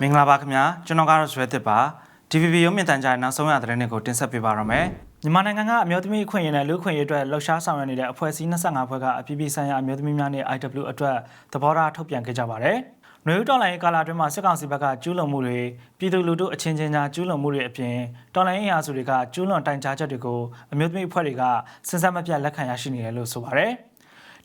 မင်္ဂလာပါခင်ဗျာကျွန်တော်ကတော့ဇွဲသစ်ပါ DVB ရုံးမြင့်တန်ကြားရဲ့နောက်ဆုံးရသတင်းတွေကိုတင်ဆက်ပေးပါရမယ်မြန်မာနိုင်ငံကအမျိုးသမီးအခွင့်အရေးနဲ့လူ့အခွင့်အရေးအတွက်လှုပ်ရှားဆောင်ရွက်နေတဲ့အဖွဲ့အစည်း25ဖွဲ့ကအပြည်ပြည်ဆိုင်ရာအမျိုးသမီးများနဲ့ IW အတွက်သဘောထားထုတ်ပြန်ခဲ့ကြပါတယ်နွေဦးတော်လိုင်းကာလာအတွင်းမှာစစ်ကောင်စီဘက်ကကျူးလွန်မှုတွေပြည်သူလူထုအချင်းချင်းကြားကျူးလွန်မှုတွေအပြင်တော်လိုင်းအင်အားစုတွေကကျူးလွန်တိုင်ကြားချက်တွေကိုအမျိုးသမီးအဖွဲ့တွေကစဉ်ဆက်မပြတ်လက်ခံရရှိနေတယ်လို့ဆိုပါတယ်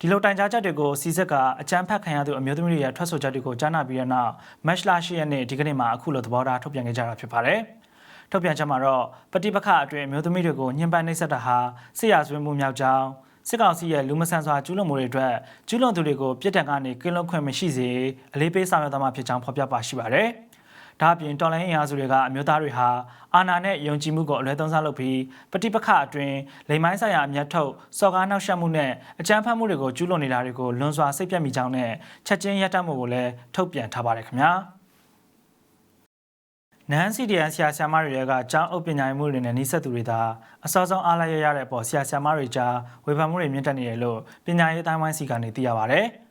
ဒီလိုတိုင်ကြားချက်တွေကိုစီစစ်ကအကြမ်းဖက်ခံရသူအမျိုးသမီးတွေရဲ့ထွက်ဆိုချက်တွေကိုကြားနာပြီးတဲ့နောက်မတ်လ10ရက်နေ့ဒီကနေ့မှာအခုလိုသဘောထားထုတ်ပြန်ခဲ့ကြတာဖြစ်ပါတယ်။ထုတ်ပြန်ချက်မှာတော့ပฏิပက္ခအတွင်းအမျိုးသမီးတွေကိုညှဉ်းပန်းနှိပ်စက်တာဟာစစ်ရာဇဝတ်မှုမြောက်ကြောင်းစစ်ကောင်စီရဲ့လူမဆန်စွာကျူးလွန်မှုတွေအတွက်ကျူးလွန်သူတွေကိုပြစ်ဒဏ်ကနေကင်းလွတ်ခွင့်မရှိစေအလေးပေးဆောင်ရွက်သွားမှာဖြစ်ကြောင်းဖော်ပြပါရှိပါတယ်။ ဒါအပြင်တော်လိုင်းအင်အားစုတွေကအမျိုးသားတွေဟာအာဏာနဲ့ယုံကြည်မှုကိုအလွဲသုံးစားလုပ်ပြီးပฏิပက္ခအတွင်းလိမ်မိုင်းဆိုင်ရာအမျက်ထုတ်စော်ကားနှောက်ယှက်မှုနဲ့အကြမ်းဖက်မှုတွေကိုကျူးလွန်နေတာတွေကိုလွန်စွာစိတ်ပြတ်မိကြောင်းနဲ့ချက်ချင်းရပ်တန့်မှုကိုလည်းထုတ်ပြန်ထားပါတယ်ခင်ဗျာ။နန်းစီဒီအန်ဆရာဆရာမတွေရဲ့ကကျောင်းအုပ်ပညာရေးမှုတွေနဲ့နှိစက်သူတွေသာအစောဆုံးအားလိုက်ရရတဲ့အပေါ်ဆရာဆရာမတွေကြားဝေဖန်မှုတွေမြင့်တက်နေတယ်လို့ပညာရေးအတိုင်းဝိုင်းစီကနေသိရပါဗျ။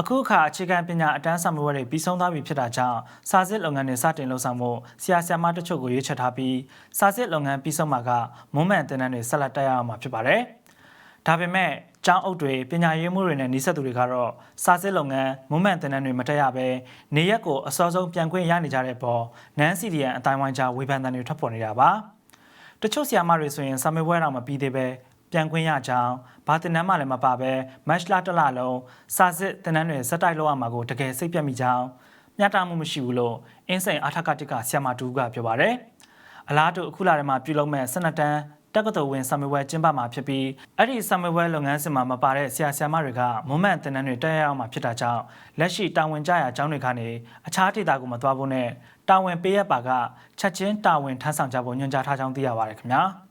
အခုအခါအခြေခံပညာအတန်းဆောင်မှုတွေပြီးဆုံးသွားပြီဖြစ်တာကြောင့်စာစစ်လုပ်ငန်းတွေစတင်လှုပ်ဆောင်မှုဆရာဆရာမတချို့ကိုရွေးချယ်ထားပြီးစာစစ်လုပ်ငန်းပြီးဆုံးမှာကမုံမှန်တင်တန်းတွေဆက်လက်တက်ရအောင်မှာဖြစ်ပါတယ်။ဒါပေမဲ့ကျောင်းအုပ်တွေပညာရေးမှုတွေနဲ့နှိစက်သူတွေကတော့စာစစ်လုပ်ငန်းမုံမှန်တင်တန်းတွေမတက်ရဘဲနေရက်ကိုအစောဆုံးပြန်ခွင့်ရနေကြတဲ့ပေါ်နန်းစီဒီယန်အတိုင်းဝိုင်းကြားဝေဖန်တန်တွေထွက်ပေါ်နေတာပါ။တချို့ဆရာမတွေဆိုရင်စာမေးပွဲတော့မပြီးသေးပဲ ပြန်ခွင့်ရကြောင်းဘာတင်နန်းမှလည်းမပါပဲမတ်လတစ်လလုံးစာစစ်တင်နန်းတွေစက်တိုက်လောက်ရမှာကိုတကယ်စိတ်ပြတ်မိကြောင်းမျှတမှုမရှိဘူးလို့အင်းစိန်အာထကတိကဆရာမတူကပြောပါတယ်။အလားတူအခုလာထဲမှာပြုလုပ်မဲ့12တန်းတက္ကသိုလ်ဝင်ဆာမေဝဲကျင်းပမှာဖြစ်ပြီးအဲ့ဒီဆာမေဝဲလုပ်ငန်းစဉ်မှာမပါတဲ့ဆရာဆရာမတွေကမွန်မန်တင်နန်းတွေတက်ရအောင်မှာဖြစ်တာကြောင့်လက်ရှိတာဝန်ကျရာအကြောင်းတွေကနေအခြားဒေသကိုမသွားဖို့နဲ့တာဝန်ပေးရပါကချက်ချင်းတာဝန်ထမ်းဆောင်ကြဖို့ညွှန်ကြားထားကြောင်းသိရပါတယ်ခင်ဗျာ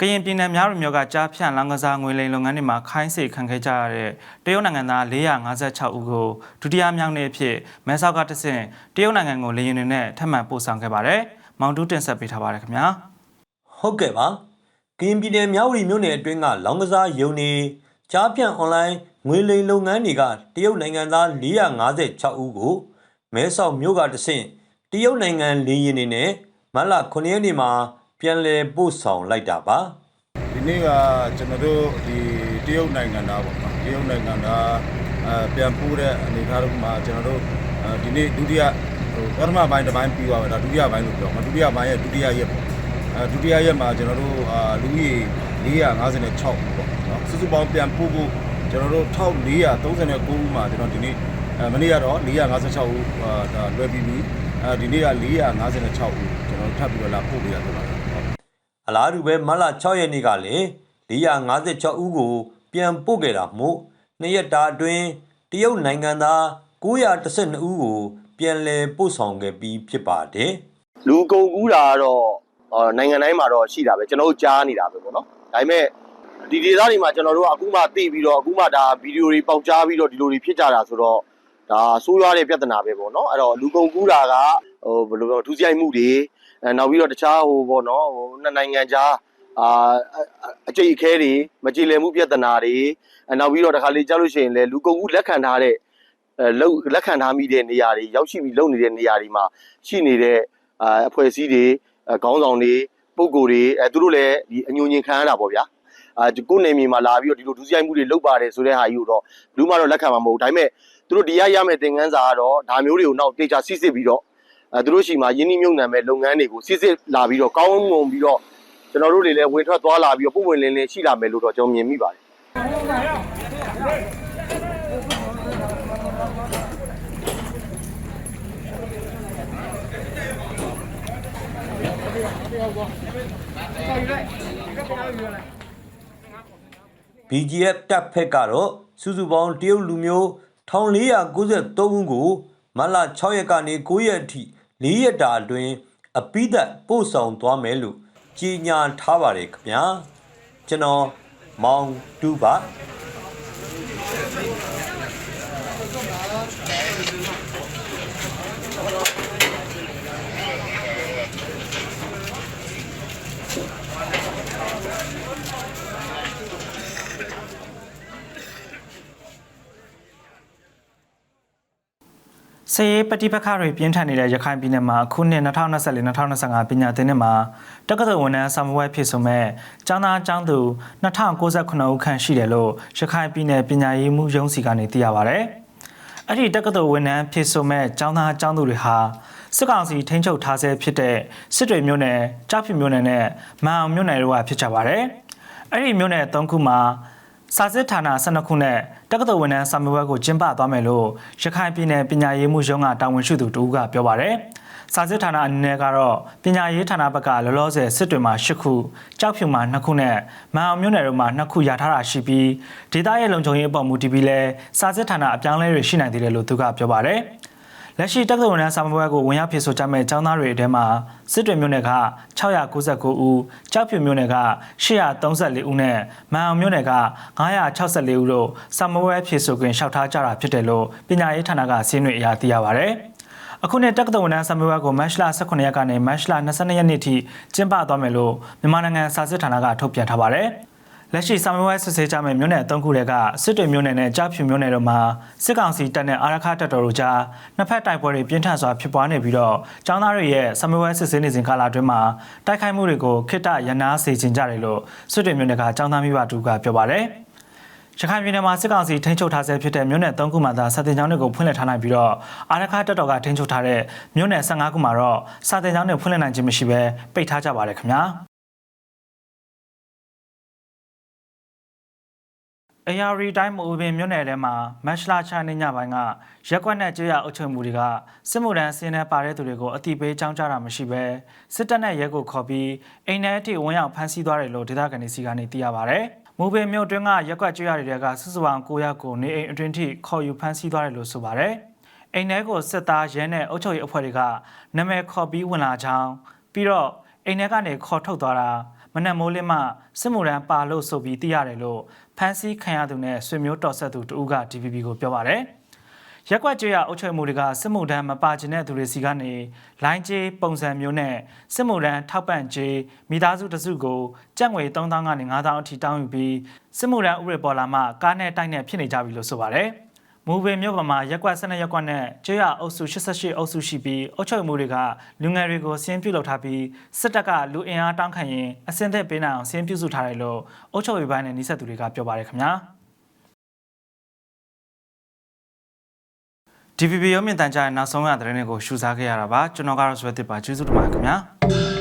ကရင်ပြည်နယ်များမြို့ကကြားဖြန့်လောင်ကစားငွေလိမ်လုပ်ငန်းတွေမှာခိုင်းစေခံခဲ့ကြရတဲ့တရုတ်နိုင်ငံသား456ဦးကိုဒုတိယမြောက်နေ့အဖြစ်မဲဆောက်ကတဆင့်တရုတ်နိုင်ငံကိုလေယာဉ်တွေနဲ့ထပ်မံပို့ဆောင်ခဲ့ပါတယ်။မောင်တူးတင်ဆက်ပေးထားပါတယ်ခင်ဗျာ။ဟုတ်ကဲ့ပါကရင်ပြည်နယ်မြဝတီမြို့နယ်အတွင်းကလောင်ကစားယုံနေကြားပြန့်အွန်လိုင်းငွေလိမ်လုပ်ငန်းတွေကတရုတ်နိုင်ငံသား456ဦးကိုမဲဆောက်မြို့ကတဆင့်တရုတ်နိုင်ငံလေယာဉ်တွေနဲ့မတ်လ9ရက်နေ့မှာ ပြန်လည်ပို့ဆောင်လိုက်တာပါဒီနေ့ကကျွန်တော်တို့ဒီတရုတ်နိုင်ငံသားပေါ့နော်တရုတ်နိုင်ငံသားအဲပြန်ပို့တဲ့အနေအထားတို့မှာကျွန်တော်တို့အဲဒီနေ့ဒုတိယဟိုပထမပိုင်းတစ်ပိုင်းပြီးသွားပြီဒါဒုတိယပိုင်းလို့ပြောမှာဒုတိယပိုင်းရဲ့ဒုတိယရက်ပေါ့အဲဒုတိယရက်မှာကျွန်တော်တို့အာလူကြီး456ပေါ့နော်စုစုပေါင်းပြန်ပို့ဖို့ကျွန်တော်တို့1439ဦးမှာကျွန်တော်ဒီနေ့အဲမနေ့ကတော့456ဦးအာဒါလွယ်ပြီးပြီအဲဒီနေ့က456ဦးကျွန်တော်တို့ထပ်ပြီးတော့လာပို့ပေးရတော့ပါတယ်ဟုတ် အလားတူပဲမတ်လ6ရက်နေ့ကလည်း456ဦးကို ပြန်ပို့ခဲ့တာမို့နှစ်ရက်တာအတွင်းတရုတ်နိုင်ငံသား912ဦးကိုပြန်လည်ပို့ဆောင်ခဲ့ပြီးဖြစ်ပါတယ်လူကုန်ကူးတာကတော့အော်နိုင်ငံတိုင်းမှာတော့ရှိတာပဲကျွန်တော်တို့ကြားနေတာပဲပေါ့နော်ဒါပေမဲ့ဒီဒေသတွေမှာကျွန်တော်တို့ကအခုမှသိပြီးတော့အခုမှဒါဗီဒီယိုတွေပေါက်ကြားပြီးတော့ဒီလိုတွေဖြစ်ကြတာဆိုတော့ ဒါဆိုးရွားတဲ့ပြဿနာပဲပေါ့နော်အဲ့တော့လူကုန်ကူးတာကဟိုဘယ်လိုပြောဒုစရိုက်မှုတွေအဲနောက်ပြီးတော့တခြားဟိုပေါ့နော်ဟိုနှစ်နိုင်ငံကြားအာအကြိတ်အခဲတွေမကြည်လည်မှုပြဿနာတွေအဲနောက်ပြီးတော့တခါလေကြားလို့ရှိရင်လေလူကုန်ကူးလက်ခံထားတဲ့အဲလောက်လက်ခံထားမိတဲ့နေရာတွေရောက်ရှိပြီးလုံနေတဲ့နေရာတွေမှာရှိနေတဲ့အာအဖွဲ့အစည်းတွေအဲခေါင်းဆောင်တွေပုံကိုယ်တွေအဲသူတို့လည်းဒီအညိုညင်ခံရတာပေါ့ဗျာအာဒီကိုယ်နေမြေမှာလာပြီးတော့ဒီလိုဒုစရိုက်မှုတွေလုပ်ပါတယ်ဆိုတဲ့ဟာကြီးကိုတော့ဘူးမှတော့လက်ခံမှာမဟုတ်ဘူးဒါပေမဲ့ သူတို့ဒီရရမယ့်သင်ခန်းစာကတော့ဒါမျိုးတွေကိုနောက်တေချာစစ်စစ်ပြီးတော့အဲသူတို့ရှိမှယင်းနှိမ့်မြုံနယ်မဲ့လုပ်ငန်းတွေကိုစစ်စစ်လာပြီးတော့ကောင်းမွန်ပြီးတော့ကျွန်တော်တို့တွေလည်းဝင်ထွက်သွားလာပြီးတော့ပုံဝင်လင်းလင်းရှိလာမယ်လို့တော့ကျွန်တော်မြင်မိပါတယ်။ BGF တပ်ဖက်ကတော့စုစုပေါင်းတရုတ်လူမျိုး 1493ဦးကိုမတ်လ6ရက်ကနေ9ရက်အထိ၄ရက်တာအတွင်းအပိသက်ပို့ဆောင်သွားမယ်လို့ကြေညာထားပါတယ်ခင်ဗျာကျွန်တော်မောင်တူပါ တစရေးပฏิပက္ခတွေပြင်းထန်နေတဲ့ရခိုင်ပြည်နယ်မှာအခုနှစ်2024-2025ပညာသင်နှစ်မှာတက္ကသိုလ်ဝန်ထမ်းစာမပွဲဖြစ်ဆိုမဲ့ကျောင်းသားကျောင်းသူ2098ဦးခန့်ရှိတယ်လို့ရခိုင်ပြည်နယ်ပညာရေးမှုရုံးစီကနေသိရပါဗျ။အဲ့ဒီတက္ကသိုလ်ဝန်ထမ်းဖြစ်ဆိုမဲ့ကျောင်းသားကျောင်းသူတွေဟာစစ်ကောင်စီထိန်းချုပ်ထားဆဲဖြစ်တဲ့စစ်တွေမြို့နယ်ကြောက်ဖြူမြို့နယ်နဲ့မန်အောင်မြို့နယ်တို့ကဖြစ်ကြပါတယ်။အဲ့ဒီမြို့နယ်၃ခုမှာ စာစစ်ဌာန12ခုနဲ့တက္ကသိုလ်ဝန်ထမ်းစာမေးပွဲကိုကျင်းပသွားမယ်လို့ရခိုင်ပြည်နယ်ပညာရေးမှုရုံးကတာဝန်ရှိသူတူကပြောပါရယ်စာစစ်ဌာနအနေနဲ့ကတော့ပညာရေးဌာနဘက်ကလောလောဆယ်စစ်တွေမှာ10ခုကြောက်ဖြူမှာ2ခုနဲ့မန်အောင်မြို့နယ်တို့မှာ2ခုရထားတာရှိပြီးဒေသရဲ့လုံခြုံရေးအပေါ်မူတည်ပြီးလဲစာစစ်ဌာနအပြောင်းအလဲတွေရှိနိုင်သေးတယ်လို့သူကပြောပါရယ် လက်ရှိတက္ကသိုလ်ဝန်ထမ်းစာမေးပွဲကိုဝင်ရောက်ဖြေဆိုကြမဲ့ကျောင်းသားတွေအထဲမှာစစ်တွေမြို့နယ်က699ဦး၊ကြောက်ဖြူမြို့နယ်က834ဦးနဲ့မန်အောင်မြို့နယ်က964ဦးတို့စာမေးပွဲဖြေဆိုခွင့်လျှောက်ထားကြတာဖြစ်တယ်လို့ပညာရေးဌာနကစည်းနှွေအရာသိရပါဗျ။အခုနှစ်တက္ကသိုလ်ဝန်ထမ်းစာမေးပွဲကိုမတ်လ18ရက်ကနေမတ်လ22ရက်နေ့ထိကျင်းပသွားမယ်လို့မြန်မာနိုင်ငံစာစစ်ဌာနကထုတ်ပြန်ထားပါတယ်။ လက်ရှိစာမေးပွဲစစ်ဆေးကြမယ့်မြို့နယ်အသုံးခုတွေကစစ်တွေမြို့နယ်နဲ့ကြားဖြူမြို့နယ်တို့မှာစစ်ကောင်စီတပ်နဲ့အာရခတပ်တော်တို့ကြားနှစ်ဖက်တိုက်ပွဲတွေပြင်းထန်စွာဖြစ်ပွားနေပြီးတော့ចောင်းသားတွေရဲ့စာမေးပွဲစစ်ဆေးနေစဉ်ကာလအတွင်းမှာတိုက်ခိုက်မှုတွေကိုခိတ္တရန်နာစေချင်ကြတယ်လို့စစ်တွေမြို့နယ်ကចောင်းသားမိဘတူကပြောပါတယ်ရခိုင်ပြည်နယ်မှာစစ်ကောင်စီထိန်းချုပ်ထားဆဲဖြစ်တဲ့မြို့နယ်၃ခုမှာသာစာတင်ကျောင်းတွေကိုဖွင့်လှစ်ထားနိုင်ပြီးတော့အာရခတပ်တော်ကထိန်းချုပ်ထားတဲ့မြို့နယ်15ခုမှာတော့စာတင်ကျောင်းတွေဖွင့်လှစ်နိုင်ခြင်းမရှိဘဲပိတ်ထားကြပါတယ်ခင်ဗျာ AR တိုင်းမူပင်မြို့နယ်ထဲမှာမက်ရှလာချာနေညပိုင်းကရက်ကွက်နဲ့ကြေးရအုပ်ချုပ်မှုတွေကစစ်မှုထမ်းစင်းနဲ့ပါတဲ့သူတွေကိုအတိပေးကြောင်းကြတာမရှိပဲစစ်တပ်နဲ့ရဲကိုခေါ်ပြီးအိမ်ထဲအထိဝင်ရောက်ဖမ်းဆီးသွားတယ်လို့ဒေသခံတွေစီကနေသိရပါဗျ။မူပင်မြို့တွင်းကရက်ကွက်ကြေးရတွေကစစ်စပန်9ရက်ကိုနေအိမ်အတွင်းထိခေါ်ယူဖမ်းဆီးသွားတယ်လို့ဆိုပါဗျ။အိမ်ထဲကိုစစ်သားရဲနဲ့အုပ်ချုပ်ရေးအဖွဲ့တွေကနာမည်ခေါ်ပြီးဝင်လာကြောင်းပြီးတော့အိမ်ထဲကနေခေါ်ထုတ်သွားတာ မနက်မိုးလင်းမှစစ်မှုရန်ပါလို့ဆိုပြီးသိရတယ်လို့ဖန်စီခံရသူနဲ့ဆွေမျိုးတော်ဆက်သူတူက DVB ကိုပြောပါတယ်။ရက်ကွက်ကြေးရအုပ်ချုပ်မှုတွေကစစ်မှုထမ်းမပါကျင်တဲ့သူတွေစီကနေလိုင်းကြေးပုံစံမျိုးနဲ့စစ်မှုထမ်းထောက်ပံ့ကြေးမိသားစုတစုကိုကြက်ငွေ3000ကနေ9000အထိတောင်းယူပြီးစစ်မှုထမ်းဥပဒေပေါ်လာမှကားနဲ့တိုက်နဲ့ဖြစ်နေကြပြီလို့ဆိုပါတယ်။ မူပင်မြို့ပေါ်မှာရက်ကွက်12ရက်ကွက်နဲ့ကျေးရအုပ်စု88အုပ်စုရှိပြီးအုပ်ချုပ်မှုတွေကလူငယ်တွေကိုစင်းပြုတ်လုပ်ထားပြီးစစ်တပ်ကလူအင်အားတောင်းခံရင်အစင်းသက်ပေးနိုင်အောင်စင်းပြုစုထားတယ်လို့အုပ်ချုပ်ရေးပိုင်းနဲ့နှိစက်သူတွေကပြောပါတယ်ခင်ဗျာ DVB ရုံးမြင့်တန်ကြားရဲ့နောက်ဆုံးရသတင်းတွေကိုရှုစားခဲ့ရတာပါကျွန်တော်ကတော့ဆွဲတစ်ပါကျေးဇူးတင်ပါတယ်ခင်ဗျာ